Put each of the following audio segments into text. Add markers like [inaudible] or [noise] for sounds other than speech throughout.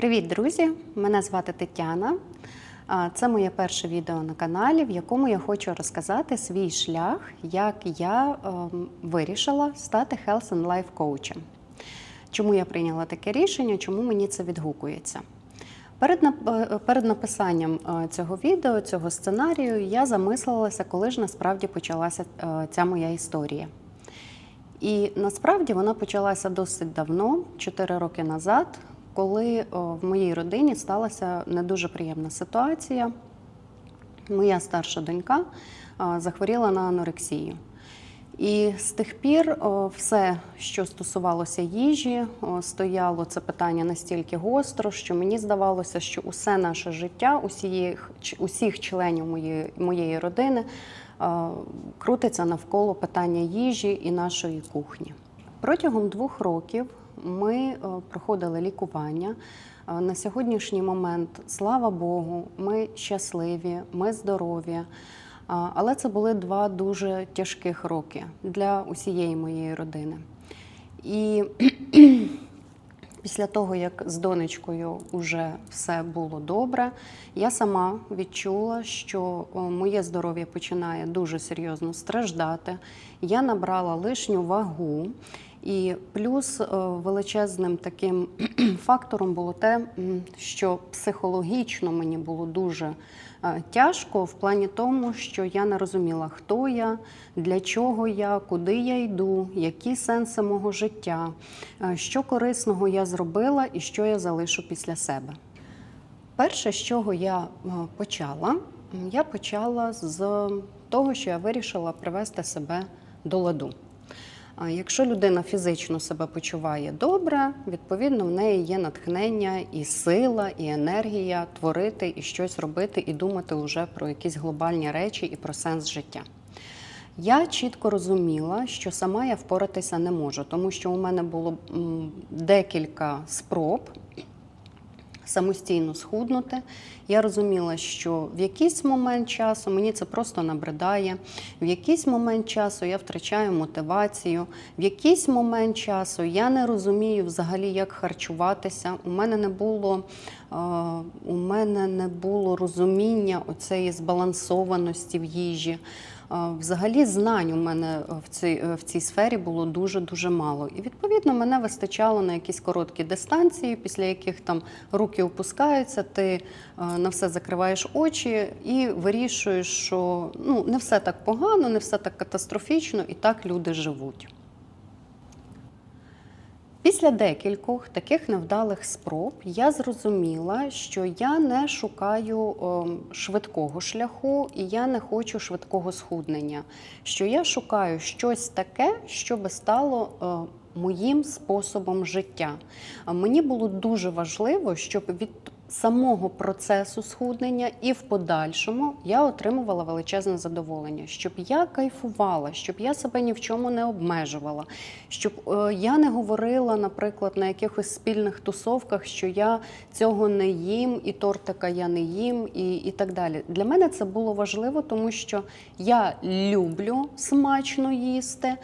Привіт, друзі! Мене звати Тетяна. Це моє перше відео на каналі, в якому я хочу розказати свій шлях, як я ем, вирішила стати Health and Life коучем. Чому я прийняла таке рішення, чому мені це відгукується. Перед, е, написанням е, цього відео, цього сценарію, я замислилася, коли ж насправді почалася е, ця моя історія. І насправді вона почалася досить давно, 4 роки назад, коли в моїй родині сталася не дуже приємна ситуація. Моя старша донька захворіла на анорексію. І з тих пір все, що стосувалося їжі, стояло це питання настільки гостро, що мені здавалося, що усе наше життя, усіх, усіх членів моєї, моєї родини е, крутиться навколо питання їжі і нашої кухні. Протягом двох років ми е, проходили лікування. Е, На сьогоднішній момент, слава Богу, ми щасливі, ми здорові. Але це були два дуже тяжких роки для усієї моєї родини. І [clears throat] після того, як з донечкою вже все було добре, я сама відчула, що моє здоров'я починає дуже серйозно страждати. Я набрала лишню вагу. І плюс е, величезним таким [clears throat] фактором було те, що психологічно мені було дуже е, тяжко в плані тому, що я не розуміла, хто я, для чого я, куди я йду, які сенси мого життя, е, що корисного я зробила і що я залишу після себе. Перше, з чого я почала, я почала з того, що я вирішила привести себе до ладу. Якщо людина фізично себе почуває добре, відповідно в неї є натхнення і сила, і енергія творити і щось робити, і думати вже про якісь глобальні речі і про сенс життя. Я чітко розуміла, що сама я впоратися не можу, тому що у мене було декілька спроб самостійно схуднути. Я розуміла, що в якийсь момент часу мені це просто набридає, в якийсь момент часу я втрачаю мотивацію, в якийсь момент часу я не розумію взагалі, як харчуватися. У мене не було, е, у мене не було розуміння оцеї збалансованості в їжі. Е, Взагалі знань у мене в цій, в цій сфері було дуже дуже мало. І відповідно мене вистачало на якісь короткі дистанції, після яких там руки опускаються, ти е, на все закриваєш очі і вирішуєш, що ну не все так погано, не все так катастрофічно, і так люди живуть. Після декількох таких невдалих спроб я зрозуміла, що я не шукаю ем, швидкого шляху і я не хочу швидкого схуднення. Що я шукаю щось таке, що би стало е, моїм способом життя. Мені було дуже важливо, щоб від самого процесу схуднення і в подальшому я отримувала величезне задоволення, щоб я кайфувала, щоб я себе ні в чому не обмежувала, щоб е, я не говорила, наприклад, на якихось спільних тусовках, що я цього не їм, і тортика я не їм, і, і так далі. Для мене це було важливо, тому що я люблю смачно їсти.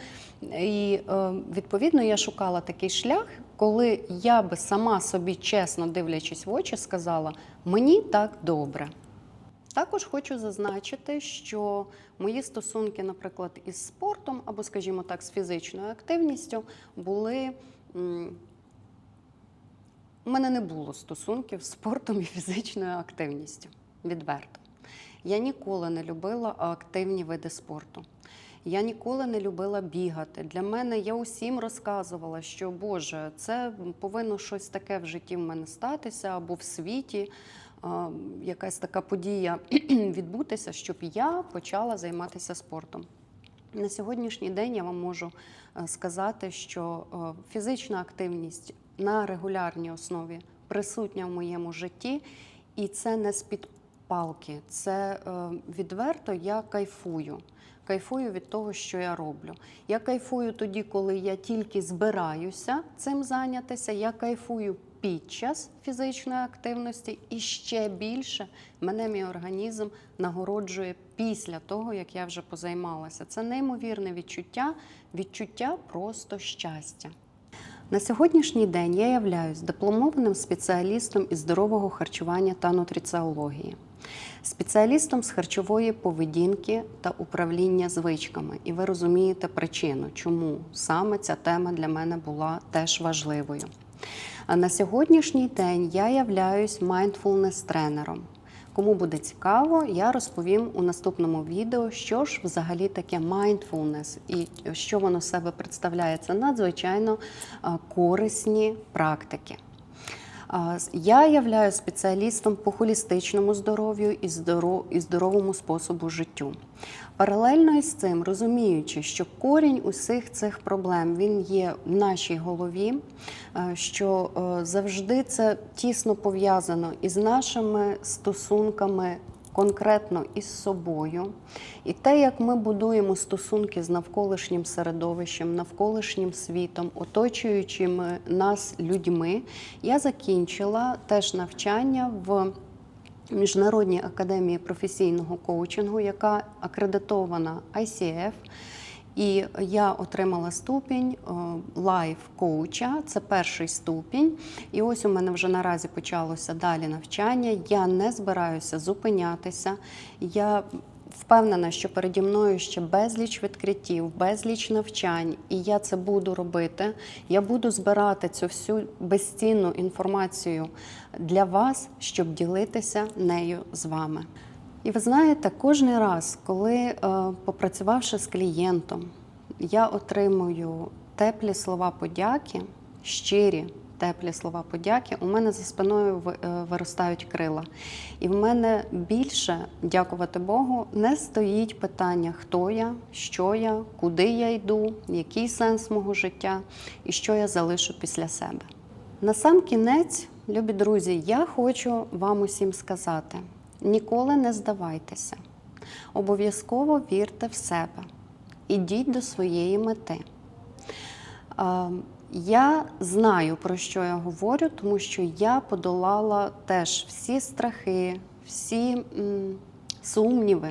І е, відповідно я шукала такий шлях, коли я би сама собі чесно дивлячись в очі, сказала: мені так добре. Також хочу зазначити, що мої стосунки, наприклад, із спортом або, скажімо так, з фізичною активністю були. У мене не було стосунків з спортом і фізичною активністю. Відверто. Я ніколи не любила активні види спорту. Я ніколи не любила бігати. Для мене я усім розказувала, що Боже, це повинно щось таке в житті в мене статися або в світі, якась така подія [clears throat] відбутися, щоб я почала займатися спортом. На сьогоднішній день я вам можу е, сказати, що е, фізична активність на регулярній основі присутня в моєму житті, і це не з-під палки, це е, відверто я кайфую. Кайфую від того, що я роблю. Я кайфую тоді, коли я тільки збираюся цим зайнятися. Я кайфую під час фізичної активності, і ще більше мене мій організм нагороджує після того, як я вже позаймалася. Це неймовірне відчуття, відчуття просто щастя. На сьогоднішній день я являюсь дипломованим спеціалістом із здорового харчування та нутриціології, спеціалістом з харчової поведінки та управління звичками. І ви розумієте причину, чому саме ця тема для мене була теж важливою. А на сьогоднішній день я являюсь mindfulness тренером. Кому буде цікаво, я розповім у наступному відео, що ж взагалі таке mindfulness і що воно себе представляє. Це надзвичайно корисні практики. Я являю спеціалістом по холістичному здоров'ю і і здоровому способу життю. Паралельно із цим, розуміючи, що корінь усіх цих проблем він є в нашій голові, е, що е, завжди це тісно пов'язано із нашими стосунками. Конкретно із собою, і те, як ми будуємо стосунки з навколишнім середовищем, навколишнім світом, оточуючими нас людьми, я закінчила теж навчання в Міжнародній академії професійного коучингу, яка акредитована ICF. І я отримала ступінь лайф коуча, це перший ступінь. І ось у мене вже наразі почалося далі навчання. Я не збираюся зупинятися. Я впевнена, що переді мною ще безліч відкриттів, безліч навчань, і я це буду робити. Я буду збирати цю всю безцінну інформацію для вас, щоб ділитися нею з вами. І ви знаєте, кожен раз, коли е, попрацювавши з клієнтом, я отримую теплі слова подяки, щирі теплі слова подяки, у мене за спиною е, виростають крила. І в мене більше, дякувати Богу, не стоїть питання, хто я, що я, куди я йду, який сенс мого життя і що я залишу після себе. На сам кінець, любі друзі, я хочу вам усім сказати: ніколи не здавайтеся. Обов'язково вірте в себе. Ідіть до своєї мети. Е, Я знаю, про що я говорю, тому що я подолала теж всі страхи, всі сумніви,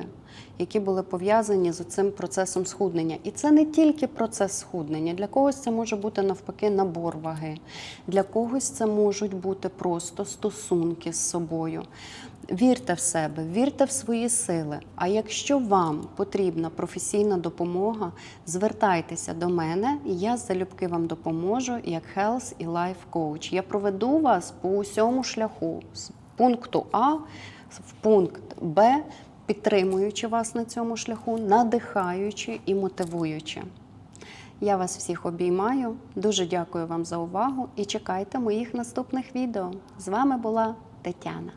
які були пов'язані з цим процесом схуднення. І це не тільки процес схуднення. Для когось це може бути навпаки набор ваги, для когось це можуть бути просто стосунки з собою. Вірте в себе, вірте в свої сили. А якщо вам потрібна професійна допомога, звертайтеся до мене, я залюбки вам допоможу як Health і Life Coach. Я проведу вас по усьому шляху з пункту А в пункт Б, підтримуючи вас на цьому шляху, надихаючи і мотивуючи. Я вас всіх обіймаю. Дуже дякую вам за увагу і чекайте моїх наступних відео. З вами була Тетяна.